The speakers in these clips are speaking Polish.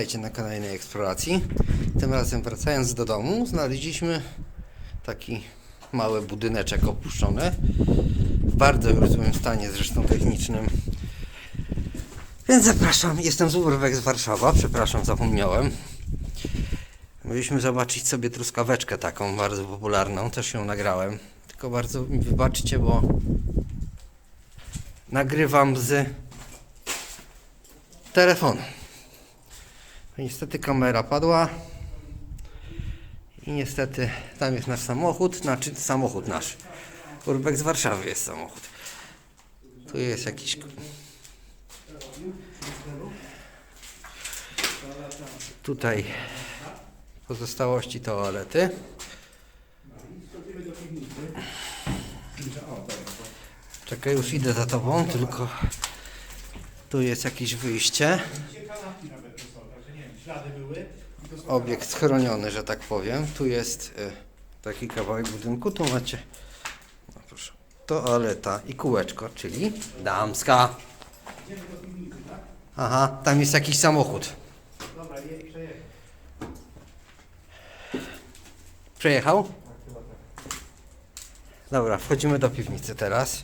Witajcie na kolejnej eksploracji. Tym razem wracając do domu, znaleźliśmy taki mały budyneczek opuszczony. W bardzo już złym stanie, zresztą technicznym. Więc zapraszam, jestem z Urwek z Warszawa, przepraszam, zapomniałem. Mieliśmy zobaczyć sobie truskaweczkę taką bardzo popularną, też ją nagrałem. Tylko bardzo mi wybaczcie, bo nagrywam z telefonu. Niestety kamera padła i niestety tam jest nasz samochód, znaczy samochód nasz. Urbek z Warszawy jest samochód. Tu jest jakiś... Tutaj pozostałości toalety. Czekaj, już idę za tobą, tylko tu jest jakieś wyjście. Obiekt chroniony, że tak powiem. Tu jest y, taki kawałek budynku. Tu macie, no proszę, toaleta i kółeczko, czyli damska. Aha, tam jest jakiś samochód. Przejechał? Dobra, wchodzimy do piwnicy teraz.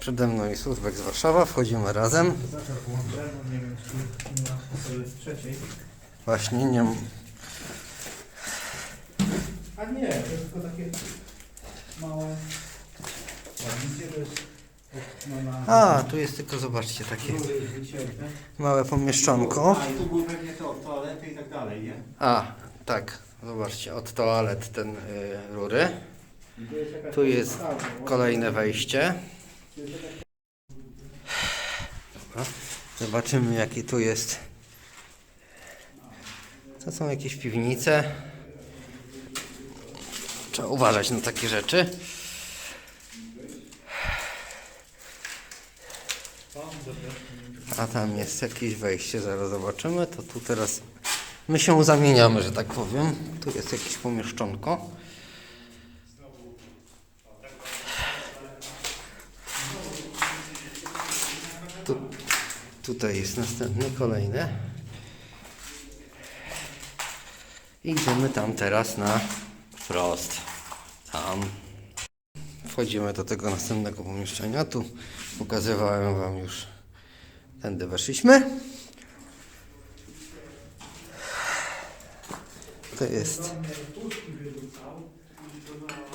Przede mną jest Uzbek z Warszawa, wchodzimy razem. Właśnie nie. A nie, to jest tylko takie małe. Okno na A, tu jest tylko, zobaczcie, takie małe pomieszczonko. A i tu były pewnie to, toalety i tak dalej, nie? A, tak, zobaczcie, od toalet ten y, rury. Tu jest kolejne wejście. Dobra. Zobaczymy, jaki tu jest. To są jakieś piwnice. Trzeba uważać na takie rzeczy. A tam jest jakieś wejście, zaraz zobaczymy. To tu teraz my się zamieniamy, że tak powiem. Tu jest jakieś pomieszczonko. Tu, tutaj jest następny, kolejny. Idziemy tam teraz na wprost. Tam. Wchodzimy do tego następnego pomieszczenia. Tu pokazywałem Wam już. Tędy weszliśmy. To jest.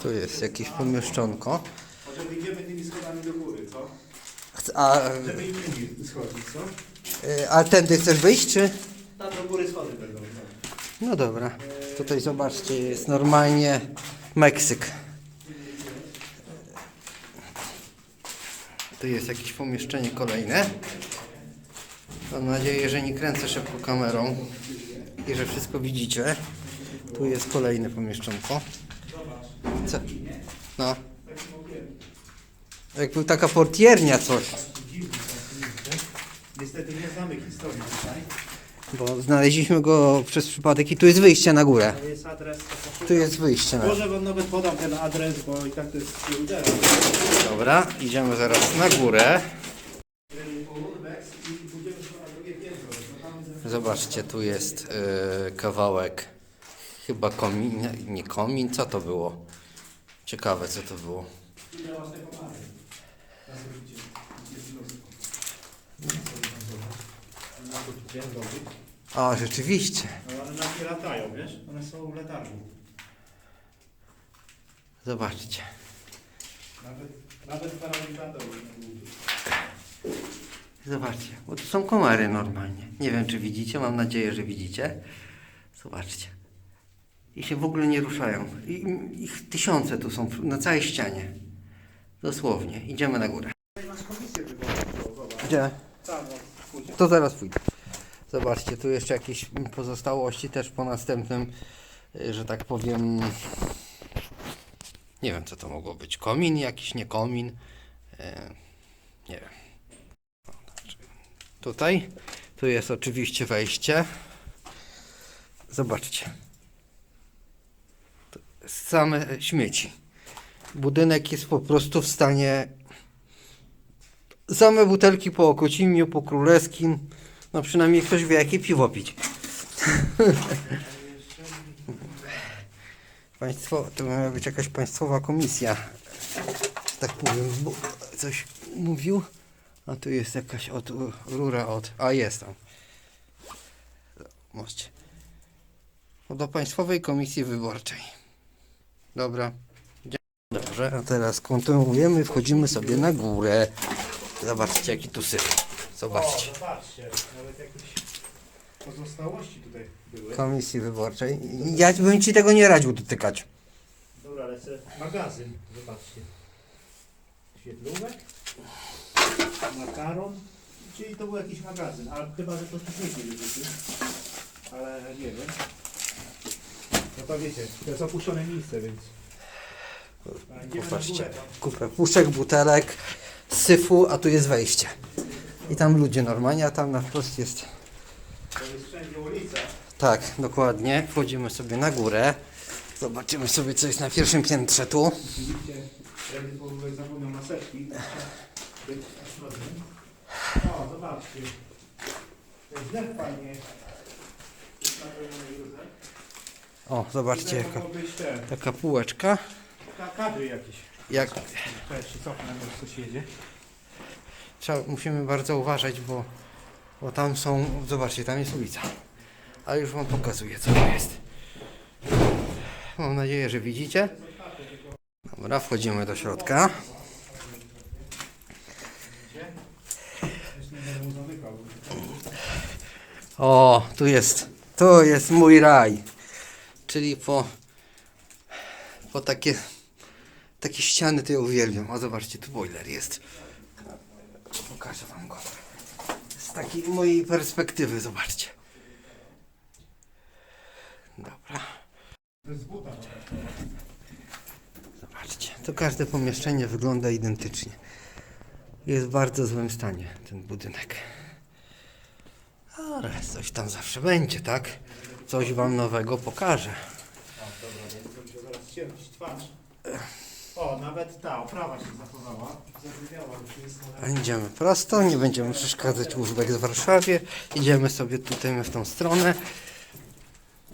Tu jest jakieś pomieszczonko tymi schodami do góry, co? Chce- A, Żeby innymi schodzić, co? y, a tędy chcesz wyjść, czy? Tam do góry schody będą. no. No dobra. Tutaj zobaczcie, jest normalnie Meksyk. Tu jest jakieś pomieszczenie kolejne. Mam nadzieję, że nie kręcę szybko kamerą i że wszystko widzicie. Tu jest kolejne pomieszczonko. Co? No. Jak był taka portiernia coś. Niestety nie znamy historii tutaj. Bo znaleźliśmy go przez przypadek i tu jest wyjście na górę. To jest adres. Tu jest wyjście na Może wam nawet podam ten adres, bo i tak to jest Rudera. Dobra, idziemy zaraz na górę. Zobaczcie, tu jest y, kawałek chyba komin, nie komin, co to było? Ciekawe co to było. Ile masz te komary? Na sobie widzicie. Jest mnóstwo. Na to tu dzień dobry. A, rzeczywiście. No one na nie latają, wiesz? One są w letargu. Zobaczcie. Nawet, nawet paralizator nie budzi. Zobaczcie, bo tu są komary normalnie. Nie wiem czy widzicie, mam nadzieję, że widzicie. Zobaczcie. I się w ogóle nie ruszają. I, ich tysiące tu są na całej ścianie. Dosłownie. Idziemy na górę. Masz komisję wyborczą, zobacz. Gdzie? Tam, no, pójdzie. To zaraz pójdę. Zobaczcie, tu jeszcze jakieś pozostałości też po następnym, y, że tak powiem. Nie wiem, co to mogło być. Komin jakiś, nie komin. E, Nie wiem. Tutaj. Tu jest oczywiście wejście. Zobaczcie. Same śmieci. Budynek jest po prostu w stanie Same butelki po Okocimiu, po Królewskim. No przynajmniej ktoś wie jakie piwo pić. Państwo, to miała być jakaś państwowa komisja. Tak powiem, bo coś mówił. A tu jest jakaś od, rura od. A jest tam. Moście. No do Państwowej Komisji Wyborczej. Dobra. Dobrze, a teraz kontynuujemy, wchodzimy sobie na górę. Zobaczcie jaki tu syf. Zobaczcie. O, zobaczcie, nawet jakieś pozostałości tutaj były. Komisji Wyborczej. Ja bym Ci tego nie radził dotykać. Dobra, lecę. Magazyn, zobaczcie. Świetlówek. Makaron. Czyli to był jakiś magazyn, ale chyba, że to wcześniej wyrzucił. Ale nie wiem. No to wiecie, to jest opuszczone miejsce, więc... A, idziemy na Popatrzcie. górę, tam. Kupę puszek, butelek, syfu, a tu jest wejście. I tam ludzie normalnie, a tam na wprost jest. To jest wszędzie ulica. Tak, dokładnie. Wchodzimy sobie na górę. Zobaczymy sobie co jest na pierwszym piętrze tu. Oczywiście, jakby powrót zapomniał maseczki. O, zobaczcie. To jest źle fajnie. Jest. O, zobaczcie Tutaj jaka, mogą być te taka półeczka. ka- kadry jakieś. Jak, Cześć, cofnę, coś jedzie. Trzeba, musimy bardzo uważać, bo, bo tam są, zobaczcie, tam jest ulica. A już Wam pokazuję co to jest. Mam nadzieję, że widzicie. Dobra, wchodzimy do środka. O, tu jest, to jest mój raj. Czyli po, po takie, takie ściany to ja uwielbiam. O, zobaczcie, tu boiler jest. Pokażę wam go. Z takiej mojej perspektywy, zobaczcie. Dobra, zobaczcie. To każde pomieszczenie wygląda identycznie. Jest w bardzo złym stanie ten budynek. Ale coś tam zawsze będzie, tak? Coś wam nowego pokażę. O, dobra, muszę zaraz twarz. O, nawet ta oprawa się zachowała. Już jest Idziemy prosto, nie będziemy przeszkadzać łóżbek w Warszawie. Idziemy sobie tutaj w tą stronę.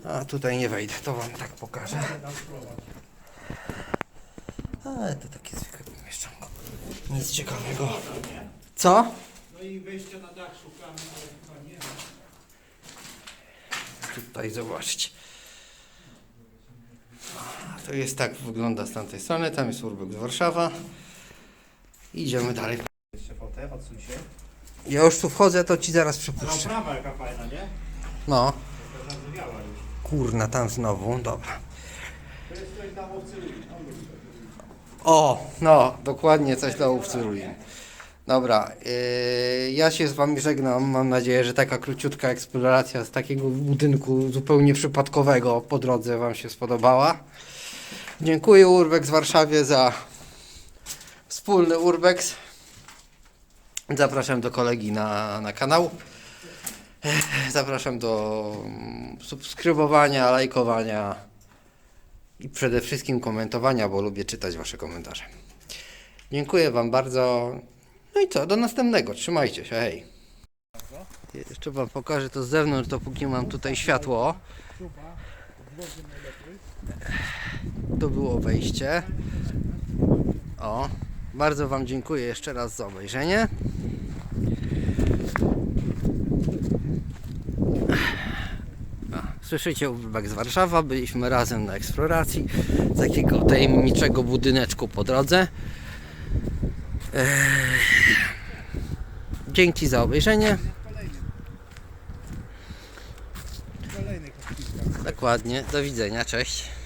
A tutaj nie wejdę, to wam tak pokażę. Ale to takie zwykłe pomieszczonko. Nic ciekawego. Co? No i wejścia na dach szukamy, ale chyba nie ma. Tutaj zobaczcie. A, To jest tak wygląda z tamtej strony, tam jest Urbex Warszawa. Idziemy dalej. Jeszcze fotę, odsuń się. Ja już tu wchodzę, to ci zaraz przepuszczę. oprawa jaka fajna, nie? No, kurna, tam znowu, dobra. O, no, dokładnie coś dla łowcy ruin. Dobra, yy, ja się z wami żegnam. Mam nadzieję, że taka króciutka eksploracja z takiego budynku zupełnie przypadkowego po drodze wam się spodobała. Dziękuję Urbex Warszawie za wspólny Urbex. Zapraszam do kolegi na, na kanał. Zapraszam do mm, subskrybowania, lajkowania i przede wszystkim komentowania, bo lubię czytać Wasze komentarze. Dziękuję Wam bardzo. No i co, do następnego. Trzymajcie się, hej. Jeszcze Wam pokażę to z zewnątrz, dopóki mam tutaj światło. To było wejście. O, bardzo Wam dziękuję jeszcze raz za obejrzenie. Słyszycie Urbak z Warszawa, byliśmy razem na eksploracji z takiego tajemniczego budyneczku po drodze. Eee, Dzięki za obejrzenie. Dokładnie, do widzenia, cześć.